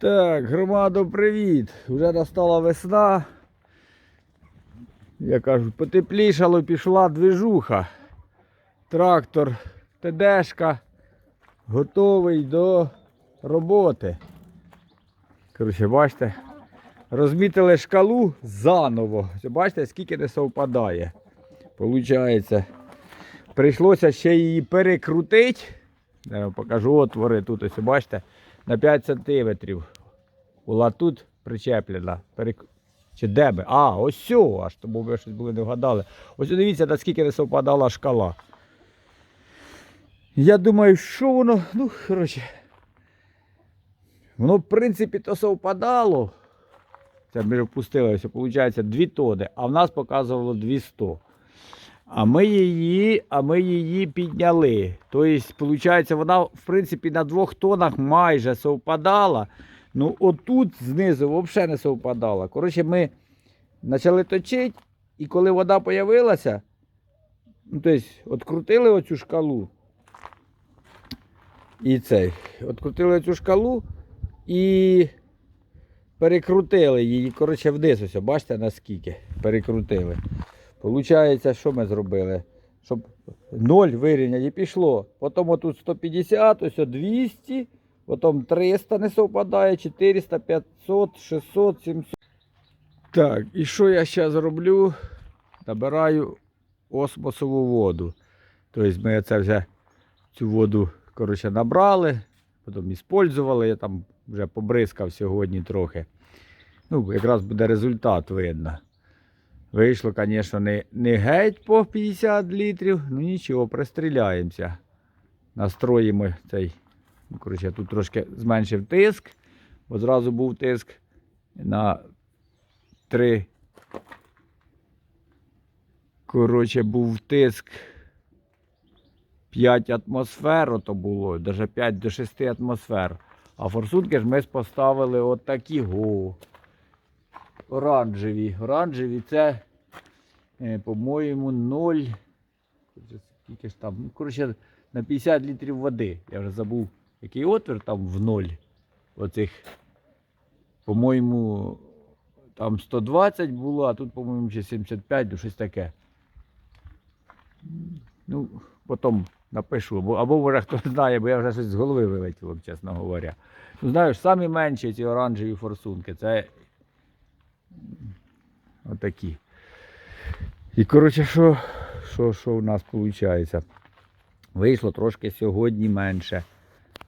Так, громадо, привіт! Вже настала весна. Я кажу, потеплішало, пішла движуха. Трактор, ТДшка готовий до роботи. Коротше, бачите, розмітили шкалу заново. Бачите, скільки не совпадає. Получається, прийшлося ще її перекрутити. Покажу отвори тут, ось бачите, на 5 сантиметрів. Була тут причеплена. Перек... Чи де би? А, ось сьо, аж тому ви щось були не вгадали. Ось дивіться, наскільки не совпадала шкала. Я думаю, що воно, ну, коротше. Воно, в принципі, то совпадало. Це ми впустили, ось, виходить, 2 тони, а в нас показувало 200. А ми її, а ми її підняли. Тобто, виходить, вона, в принципі, на двох тонах майже совпадала. Ну, отут знизу взагалі не совпадала. Коротше, ми почали точити, і коли вода з'явилася, ну, тобто, відкрутили оцю шкалу. І цей. Відкрутили цю шкалу і перекрутили її. Коротше, вниз ось, бачите, наскільки перекрутили. Получається, що ми зробили? Щоб 0 вирівняти і пішло. Потім отут 150, ось 200, потім 300 не совпадає, 400, 500, 600, 700. Так, і що я зараз роблю? Набираю осмосову воду. Тобто ми це вже цю воду коротше, набрали, потім використовували, я там вже побризкав сьогодні трохи. Ну, якраз буде результат видно. Вийшло, звісно, не, не геть по 50 літрів, ну нічого, пристріляємося. Настроїмо цей. ну, Коротше, тут трошки зменшив тиск, бо зразу був тиск на 3. Коротше, був тиск 5 атмосфер, то було, навіть 5 до 6 атмосфер. А форсунки ж ми поставили отакі го. Оранжеві. Оранжеві це, по-моєму, 0. Скільки ж там? Ну, коротше, на 50 літрів води. Я вже забув, який отвір там в 0. Оцих, по-моєму, там 120 було, а тут, по-моєму, ще 75, ну щось таке. Ну, потім напишу, або, або може хто знає, бо я вже щось з голови вилетіло, чесно говоря. Ну, знаєш, самі менші ці оранжеві форсунки, це отакі. І коротше, що, що, що у нас виходить? Вийшло трошки сьогодні менше.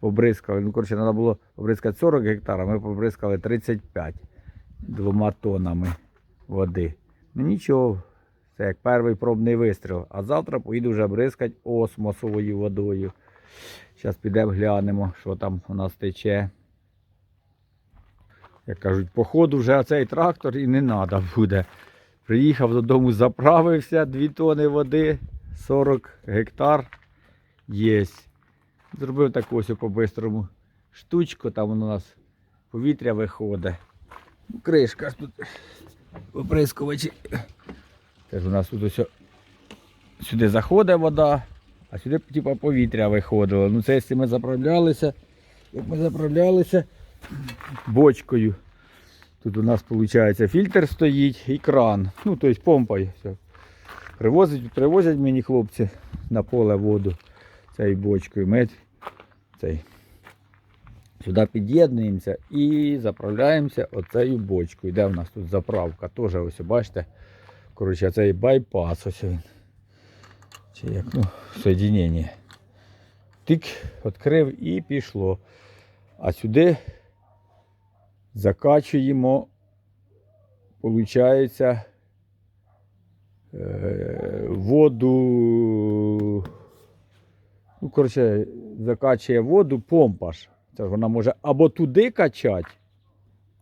Побризкали. Ну, коротше, треба було побризкати 40 гектар, а ми побризкали 35 двома тонами води. Ну нічого, це як перший пробний вистріл. А завтра поїду вже бризкати осмосовою водою. Зараз підемо глянемо, що там у нас тече. Як кажуть, по ходу вже цей трактор і не треба буде. Приїхав додому, заправився, 2 тони води, 40 гектар є. Зробив таку ось по-бистрому штучку, там воно у нас повітря виходить. Кришка тут оприскувачі. Теж у нас тут ось сюди заходить вода, а сюди типу, повітря виходило. Ну це якщо ми заправлялися, як ми заправлялися бочкою. Тут у нас виходить фільтр стоїть і кран. Ну, тобто. Все. Привозять, привозять мені хлопці на поле воду цією бочкою. Ми сюди під'єднуємося і заправляємося оцею бочкою. Де в нас тут заправка? Теж ось бачите. Коротше, цей байпас ось він. Чи як, ну, соєдинення. Тик, відкрив і пішло. А сюди закачуємо, виходить, воду. Ну, коротше, закачує воду помпа ж. Вона може або туди качати,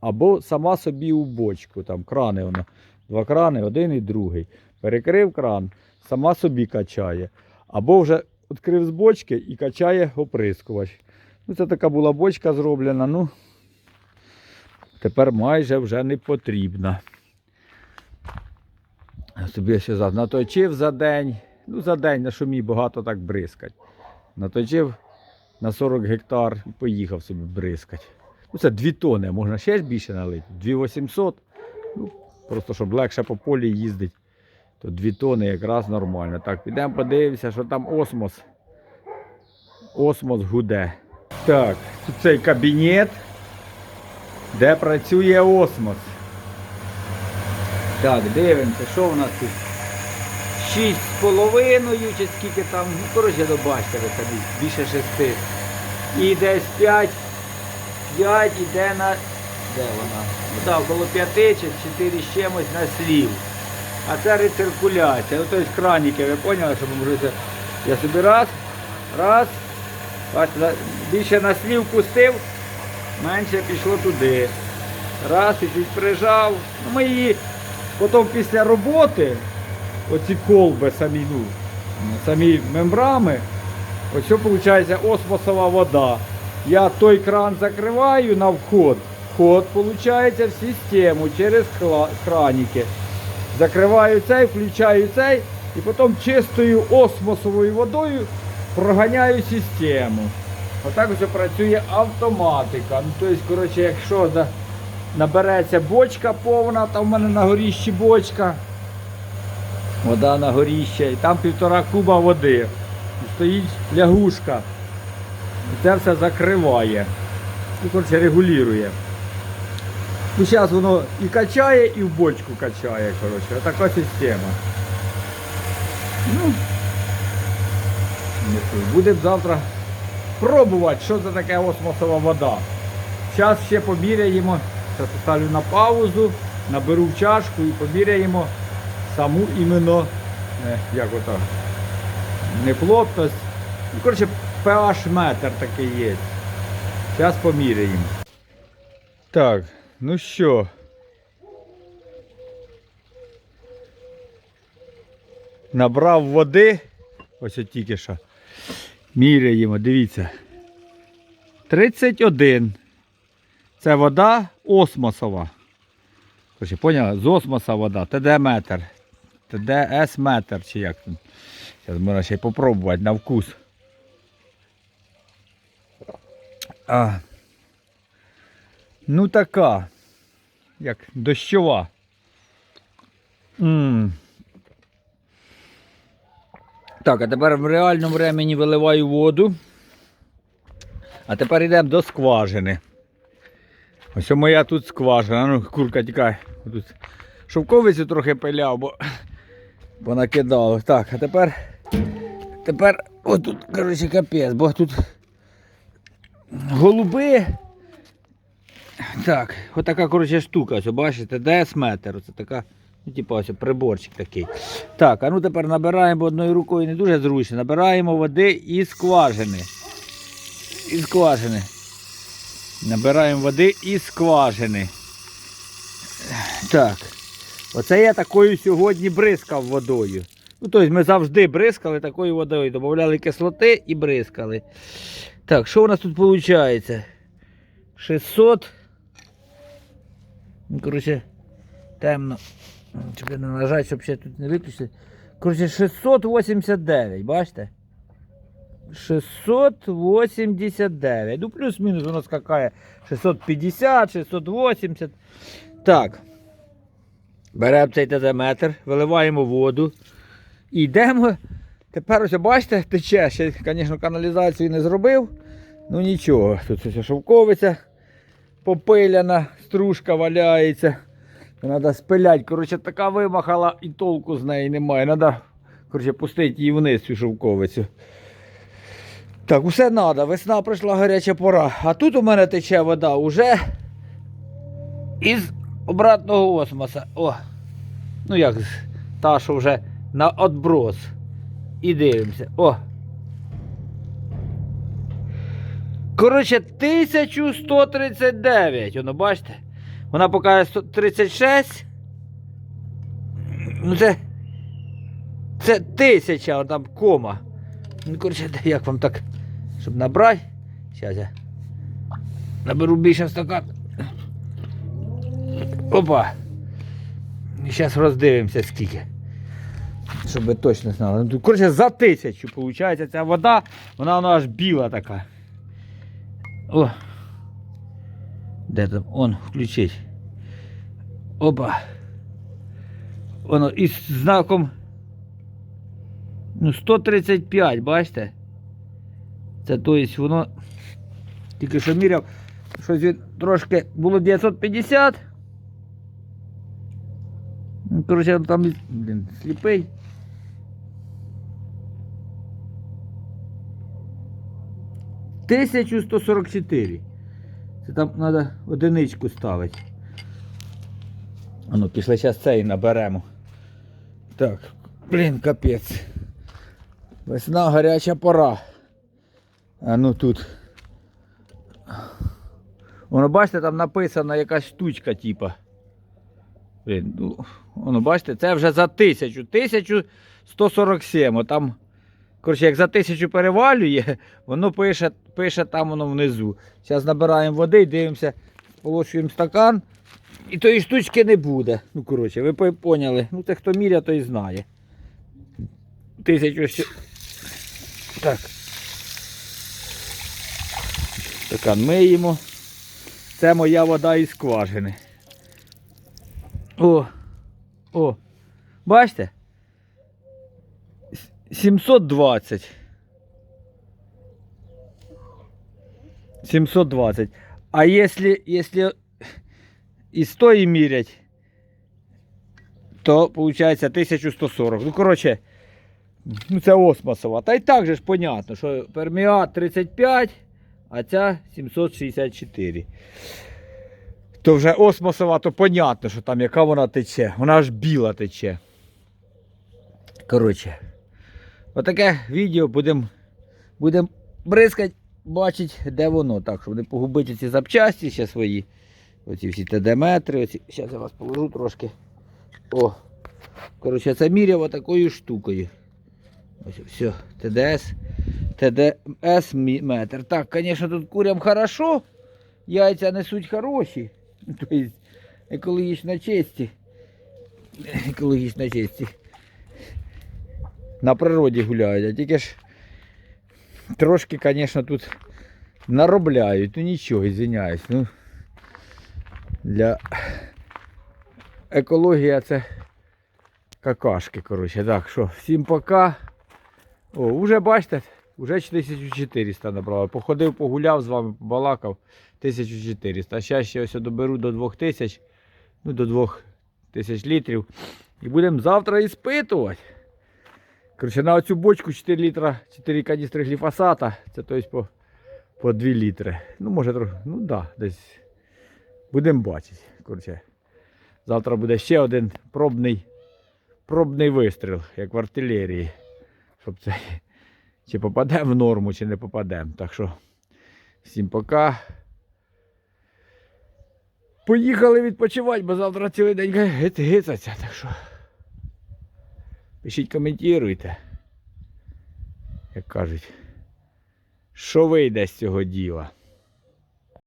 або сама собі у бочку. Там крани вона. Два крани, один і другий. Перекрив кран, сама собі качає. Або вже відкрив з бочки і качає оприскувач. Ну, це така була бочка зроблена. Ну, тепер майже вже не потрібна. Собі ще наточив за день. Ну, за день, на мій багато так бризкать. Наточив на 40 гектар і поїхав собі бризкать. Ну, це 2 тони, можна ще більше налити. 2800. Ну, просто щоб легше по полі їздити. То 2 тони якраз нормально. Так, підемо подивимося, що там осмос. Осмос гуде. Так, тут цей кабінет, де працює осмос. Так, дивимося, що в нас тут. Шість з половиною, чи скільки там, ну коротше, добачте ви собі, більше шести. І десь п'ять, п'ять іде на. Де вона? Ну так, около п'яти чи чотири з чимось на слів. А це рециркуляція. Ну, тобто краніки, ви поняли, що ви можете. Я собі раз, раз, бачите, більше на слів пустив, менше пішло туди. Раз і чуть прижав. Ну, ми її потім після роботи, оці колби самі, ну, самі мембрами, ось виходить осмосова вода. Я той кран закриваю на вход. Вход виходить в систему через краніки. Закриваю цей, включаю цей і потім чистою осмосовою водою проганяю систему. Отак ось працює автоматика. Ну, тобто, коротше, якщо набереться бочка повна, там в мене на горіщі бочка. Вода на горіще, і там півтора куба води. Стоїть лягушка. І це все закриває. І коротше регулює. Ну, зараз воно і качає, і в бочку качає. Коротше. Така система. Ну, будемо завтра пробувати, що це таке осмосова вода. Зараз ще поміряємо. Зараз поставлю на паузу, наберу в чашку і поміряємо саму іменно, е, як ото, не плотність. Ну, коротше, pH метр такий є. Зараз поміряємо. Так, ну що. Набрав води. Ось от тільки що. Міряємо, дивіться. 31. Це вода осмосова. Короче, поняли? З осмоса вода. ТД метр. ТДС метр чи як там. Зараз можна ще й попробувати на вкус. А. Ну така. Як дощова. м Так, а тепер в реальному времені виливаю воду. А тепер йдемо до скважини. Ось моя тут скважина. Ну, курка тікає. Тут шовковицю трохи пиляв, бо, бо накидало. Так, а тепер. Тепер отут, коротше, капець, бо тут голуби. Так, отака, коротше, штука, ось, бачите, ДС метр. Оце така, типу, ось приборчик такий. Так, а ну тепер набираємо бо одною рукою не дуже зручно. Набираємо води із скважини. Із скважини. Набираємо води із скважини. Так. Оце я такою сьогодні бризкав водою. Ну, тобто ми завжди бризкали такою водою. Додавали кислоти і бризкали. Так, що у нас тут виходить? 600. Ну, коротше, темно. Щоб не нажати, щоб ще тут не виключити. Коротше, 689, бачите? 689. Ну, плюс-мінус воно скакає 650, 680. Так. Беремо цей тезаметр, виливаємо воду. І йдемо. Тепер ось бачите, тече. Ще, звісно, каналізацію не зробив. Ну нічого. Тут ось шовковиця попиляна, стружка валяється. Треба спиляти. Коротше, така вимахала і толку з неї немає. Треба пустити її вниз цю шовковицю. Так, усе треба. Весна прийшла гаряча пора. А тут у мене тече вода уже із обратного осмоса. О! Ну як та, що вже на отброс. І дивимося. О! Коротше, 1139. Воно бачите? Вона показує 136. Ну це. Це тисяча, там кома. Ну, коротше, як вам так, щоб набрати. Зараз я наберу більше стакан. Опа. І зараз роздивимося скільки. Щоб точно знали. Ну, коротше, за тисячу виходить ця вода, вона, вона аж біла така. О. Де там? Он, включить. Опа. Воно із знаком ну, 135, бачите? Це то есть воно тільки що міряв, щось він трошки було 950. Ну, коротше, там блін, сліпий. Тисячу сто сорок чотири. Це там треба одиничку ставити. А ну, пішли зараз цей наберемо. Так, блін, капець. Весна гаряча пора. А ну тут. Воно бачите, там написана якась штучка, типа. Блін, ну, воно бачите, це вже за тисячу. 1147. Там, коротше, як за тисячу перевалює, воно пише, пише там воно внизу. Зараз набираємо води і дивимося, полощуємо стакан. І тої штучки не буде. Ну, коротше, ви по- поняли. Ну, те, хто міряє, той знає. Тисячу. Так. Стакан миємо. Це моя вода із скважини. О! О! Бачите? С- 720. 720. А если, если із тої мірять, то виходить 1140. Ну, коротше, ну це осмосова. Та й так же ж понятно, що перміат 35, а ця 764. То вже осмосова, то понятно, що там яка вона тече. Вона аж біла тече. Коротше, отаке відео будемо будем бризкати, бачити, де воно. Так, щоб не погубити ці запчасті ще свої. Оці всі ТД-метри. Зараз я вас положу трошки. О. Коротше, це міряв такою штукою. Ось все, ТДС. ТДС метр. Так, звісно, тут курям хорошо. Яйця несуть хороші. Тобто екологічно чисті. Екологічно чисті. На природі гуляють, а тільки ж трошки, звісно, тут наробляють. Ну нічого, извиняюсь. Ну, для екологія це какашки, коротше. Так, що, всім пока. О, уже бачите, вже 1400 набрали. Походив, погуляв з вами, побалакав 1400. А зараз ще ось доберу до 2000, ну до 2000 літрів. І будемо завтра іспитувати. Коротше, на оцю бочку 4 літра, 4 каністри гліфосата. Це тобто по, по 2 літри. Ну, може ну так, да, десь. Будемо бачити. Коротше, завтра буде ще один пробний, пробний вистріл, як в артилерії. Щоб це чи попадемо в норму, чи не попадемо. Так що всім пока. Поїхали відпочивати, бо завтра цілий день гиц- гицаться. Так що пишіть, коментуйте. Як кажуть, що вийде з цього діла.